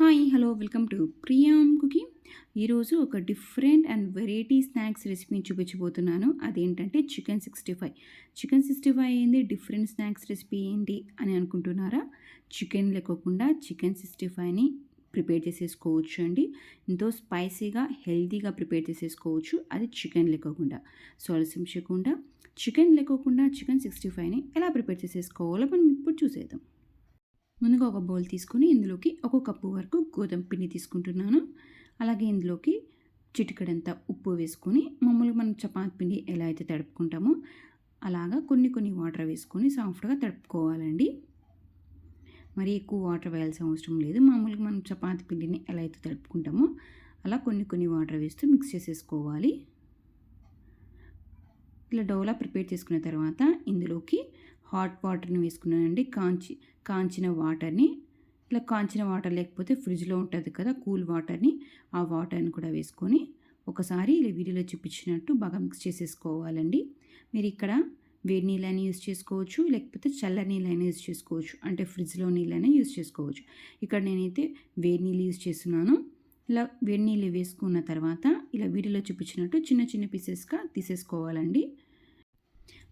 Hi hello welcome to Priyam cooking ఈరోజు ఒక different and variety snacks రెసిపీని చూపించబోతున్నాను. అదేంటంటే chicken sixty five chicken sixty five ఏంది? డిఫరెంట్ స్నాక్స్ రెసిపీ ఏంటి అని అనుకుంటున్నారా? చికెన్ లేకోకుండా చికెన్ సిక్స్టీ ఫైవ్ని ప్రిపేర్ చేసేసుకోవచ్చు అండి. ఎంతో స్పైసీగా హెల్తీగా ప్రిపేర్ చేసేసుకోవచ్చు. అది చికెన్ లేకోకుండా. సో ఆలస్యం చేయకుండా చికెన్ లేకోకుండా చికెన్ సిక్స్టీ ఫైవ్ని ఎలా ప్రిపేర్ చేసేసుకోవాలో మనం ఇప్పుడు చూసేద్దాం. ముందుగా ఒక బౌల్ తీసుకొని ఇందులోకి ఒక కప్పు వరకు గోధుమ పిండి తీసుకుంటున్నాను. అలాగే ఇందులోకి చిటికడంత ఉప్పు వేసుకొని మామూలుగా మనం చపాతి పిండి ఎలా అయితే తడుపుకుంటామో అలాగా కొన్ని కొన్ని వాటర్ వేసుకొని సాఫ్ట్గా తడుపుకోవాలండి. మరి ఎక్కువ వాటర్ వేయాల్సిన అవసరం లేదు. మామూలుగా మనం చపాతి పిండిని ఎలా అయితే తడుపుకుంటామో అలా కొన్ని కొన్ని వాటర్ వేస్తూ మిక్స్ చేసేసుకోవాలి. ఇలా డోలా ప్రిపేర్ చేసుకున్న తర్వాత ఇందులోకి హాట్ వాటర్ని వేసుకున్నానండి. కాంచి కాంచిన వాటర్ని. ఇలా కాంచిన వాటర్ లేకపోతే ఫ్రిడ్జ్లో ఉంటుంది కదా కూల్ వాటర్ని. ఆ వాటర్ని కూడా వేసుకొని ఒకసారి ఇలా వీడియోలో చూపించినట్టు బాగా మిక్స్ చేసేసుకోవాలండి. మీరు ఇక్కడ వేడి నీళ్ళని యూజ్ చేసుకోవచ్చు లేకపోతే చల్ల నీళ్ళైనా యూజ్ చేసుకోవచ్చు. అంటే ఫ్రిడ్జ్లో నీళ్ళైనా యూజ్ చేసుకోవచ్చు. ఇక్కడ నేనైతే వేడి నీళ్ళు యూజ్ చేస్తున్నాను. ఇలా వేడి నీళ్ళు వేసుకున్న తర్వాత ఇలా వీడియోలో చూపించినట్టు చిన్న చిన్న పీసెస్గా తీసేసుకోవాలండి.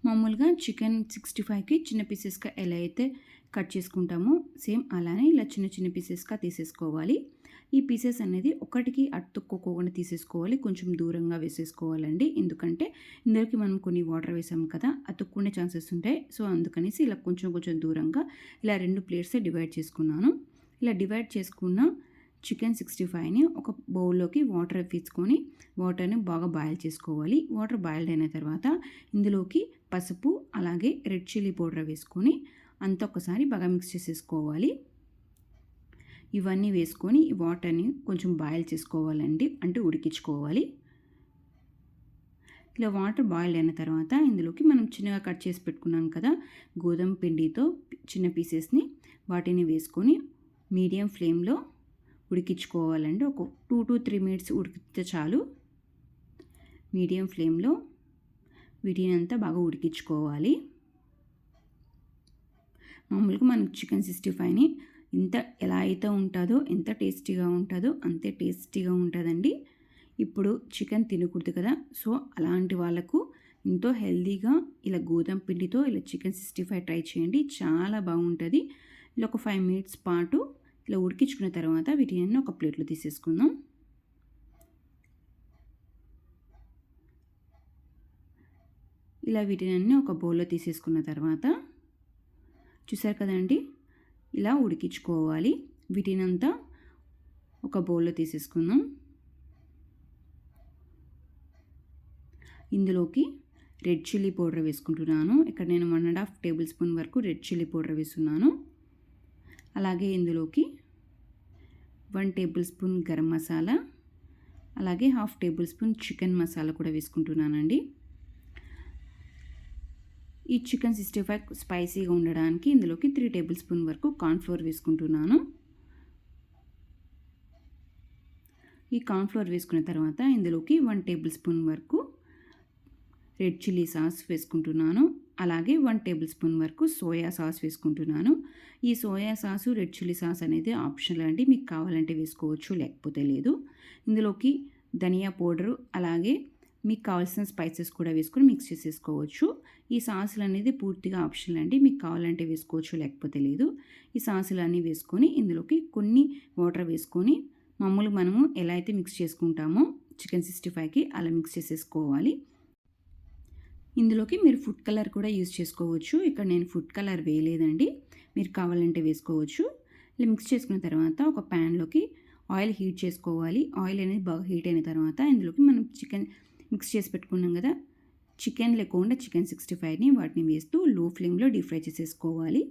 మామూలుగా చికెన్ సిక్స్టీ ఫైవ్కి చిన్న పీసెస్గా ఎలా అయితే కట్ చేసుకుంటామో సేమ్ అలానే ఇలా చిన్న చిన్న పీసెస్గా తీసేసుకోవాలి. ఈ పీసెస్ అనేది ఒకటికి అట్టుకోకుండా తీసేసుకోవాలి. కొంచెం దూరంగా వేసేసుకోవాలండి. ఎందుకంటే ఇందులోకి మనం కొన్ని వాటర్ వేసాము కదా అతుక్కునే ఛాన్సెస్ ఉంటాయి. సో అందుకనేసి ఇలా కొంచెం కొంచెం దూరంగా ఇలా రెండు ప్లేట్స్ డివైడ్ చేసుకున్నాను. ఇలా డివైడ్ చేసుకున్న చికెన్ సిక్స్టీ ఫైవ్ని ఒక బౌల్లోకి వాటర్ తీసుకొని వాటర్ని బాగా బాయిల్ చేసుకోవాలి. వాటర్ బాయిల్డ్ అయిన తర్వాత ఇందులోకి పసుపు అలాగే రెడ్ చిల్లీ పౌడర్ వేసుకొని అంత ఒకసారి బాగా మిక్స్ చేసేసుకోవాలి. ఇవన్నీ వేసుకొని ఈ వాటర్ని కొంచెం బాయిల్ చేసుకోవాలండి అంటే ఉడికించుకోవాలి. ఇలా వాటర్ బాయిల్ అయిన తర్వాత ఇందులోకి మనం చిన్నగా కట్ చేసి పెట్టుకున్నాం కదా గోధుమ పిండితో చిన్న పీసెస్ని వాటిని వేసుకొని మీడియం ఫ్లేమ్లో ఉడికించుకోవాలండి. ఒక టూ టు త్రీ మినిట్స్ ఉడికితే చాలు. మీడియం ఫ్లేమ్లో వీటిని అంతా బాగా ఉడికించుకోవాలి. మామూలుగా మనకు చికెన్ సిక్స్టీ ఫైవ్ని ఎంత ఎలా అయితే ఉంటుందో ఎంత టేస్టీగా ఉంటుందో అంతే టేస్టీగా ఉంటుందండి. ఇప్పుడు చికెన్ తినకూడదు కదా. సో అలాంటి వాళ్ళకు ఎంతో హెల్దీగా ఇలా గోధుమ పిండితో ఇలా చికెన్ సిక్స్టీ ఫైవ్ ట్రై చేయండి. చాలా బాగుంటుంది. ఇలా ఒక ఫైవ్ మినిట్స్ పాటు ఇలా ఉడికించుకున్న తర్వాత వీటిని ఒక ప్లేట్లో తీసేసుకుందాం. ఇలా వీటిని ఒక బౌల్లో తీసేసుకున్న తర్వాత చూసారు కదండి ఇలా ఉడికించుకోవాలి. వీటినంతా ఒక బౌల్లో తీసేసుకుందాం. ఇందులోకి రెడ్ చిల్లీ పౌడర్ వేసుకుంటున్నాను. ఇక్కడ నేను one and half tablespoon వరకు రెడ్ చిల్లీ పౌడర్ వేస్తున్నాను. అలాగే ఇందులోకి one tablespoon garam masala అలాగే half tablespoon chicken masala కూడా వేసుకుంటున్నానండి. ఈ చికెన్ సిక్స్టీ ఫైవ్ స్పైసీగా ఉండడానికి ఇందులోకి త్రీ టేబుల్ స్పూన్ వరకు కార్న్ఫ్లోర్ వేసుకుంటున్నాను. ఈ కార్న్ఫ్లోర్ వేసుకున్న తర్వాత ఇందులోకి వన్ టేబుల్ స్పూన్ వరకు రెడ్ చిల్లీ సాస్ వేసుకుంటున్నాను. అలాగే వన్ టేబుల్ స్పూన్ వరకు సోయా సాస్ వేసుకుంటున్నాను. ఈ soya sauce red chilli sauce అనేది ఆప్షనల్ అండి. మీకు కావాలంటే వేసుకోవచ్చు లేకపోతే లేదు. ఇందులోకి ధనియా పౌడరు అలాగే మీకు కావాల్సిన స్పైసెస్ కూడా వేసుకొని మిక్స్ చేసేసుకోవచ్చు. ఈ సాసులు అనేది పూర్తిగా ఆప్షనల్ అండి. మీకు కావాలంటే వేసుకోవచ్చు లేకపోతే లేదు. ఈ సాసులు అన్నీ వేసుకొని ఇందులోకి కొన్ని వాటర్ వేసుకొని మామూలుగా మనము ఎలా అయితే మిక్స్ చేసుకుంటామో చికెన్ సిక్స్టీ ఫైవ్కి అలా మిక్స్ చేసేసుకోవాలి. ఇందులోకి మీరు ఫుడ్ కలర్ కూడా యూజ్ చేసుకోవచ్చు. ఇక్కడ నేను ఫుడ్ కలర్ వేయలేదండి. మీరు కావాలంటే వేసుకోవచ్చు. ఇలా మిక్స్ చేసుకున్న తర్వాత ఒక ప్యాన్లోకి ఆయిల్ హీట్ చేసుకోవాలి. ఆయిల్ అనేది బాగా హీట్ అయిన తర్వాత ఇందులోకి మనం చికెన్ మిక్స్ చేసి పెట్టుకున్నాం కదా చికెన్ లేకుండా చికెన్ సిక్స్టీ ఫైవ్ని వాటిని వేస్తూ లో ఫ్లేమ్లో డీప్ ఫ్రై చేసేసుకోవాలి.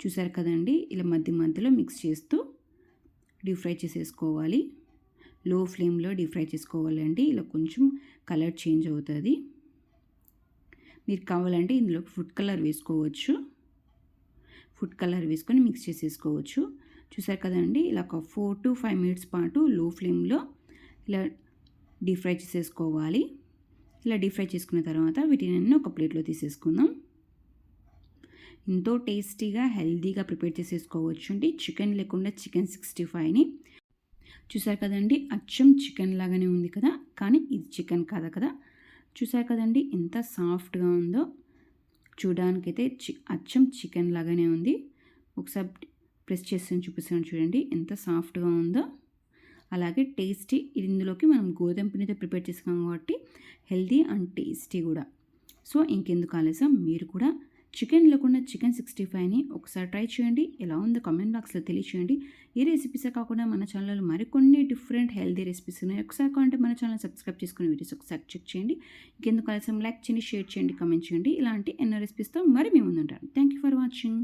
చూసారు కదండి? ఇలా మధ్య మధ్యలో మిక్స్ చేస్తూ డీప్ ఫ్రై చేసేసుకోవాలి. లో ఫ్లేమ్లో డీప్ ఫ్రై చేసుకోవాలండి. ఇలా కొంచెం కలర్ చేంజ్ అవుతుంది. మీరు కావాలంటే ఇందులో ఫుడ్ కలర్ వేసుకోవచ్చు. ఫుడ్ కలర్ వేసుకొని మిక్స్ చేసేసుకోవచ్చు. చూసారు కదండి ఇలా ఒక ఫోర్ టు ఫైవ్ మినిట్స్ పాటు లో ఫ్లేమ్లో ఇలా డీప్ ఫ్రై చేసేసుకోవాలి. ఇలా డీప్ ఫ్రై చేసుకున్న తర్వాత వీటిని ఒక ప్లేట్లో తీసేసుకుందాం. ఎంతో టేస్టీగా హెల్తీగా ప్రిపేర్ చేసేసుకోవచ్చు అండి చికెన్ లేకుండా చికెన్ సిక్స్టీ ఫైవ్ని చూసారు కదండి అచ్చం చికెన్ లాగానే ఉంది కదా కానీ ఇది చికెన్ కాదు కదా. చూసారు కదండి ఎంత సాఫ్ట్గా ఉందో. చూడడానికైతే చి అచ్చం చికెన్ లాగానే ఉంది. ఒకసారి ప్రెస్ చేసి చూపిస్తాను చూడండి ఎంత సాఫ్ట్గా ఉందో. అలాగే టేస్టీ ఇందులోకి మనం గోధుమ పిండితో ప్రిపేర్ చేసుకున్నాం కాబట్టి హెల్దీ అండ్ టేస్టీ కూడా. సో ఇంకెందుకు ఆలస్యం మీరు కూడా చికెన్ లేకుండా చికెన్ సిక్స్టీ ఫైవ్ని ఒకసారి ట్రై చేయండి. ఎలా ఉందో కామెంట్ బాక్స్లో తెలియచేయండి. ఈ రెసిపీసే కాకుండా మన ఛానల్లో మరికొన్ని డిఫరెంట్ హెల్తీ రెసిపీస్ ఉన్నాయి. ఒకసారి కావాలంటే మన ఛానల్ సబ్స్క్రైబ్ చేసుకుని వీడియోస్ ఒకసారి చెక్ చేయండి. ఇంకెందుకు కలిసి లైక్ చేయండి షేర్ చేయండి కామెంట్ చేయండి. ఇలాంటి ఎన్నో రెసిపీస్తో మరి మేము ముందుంటాను. Thank you for watching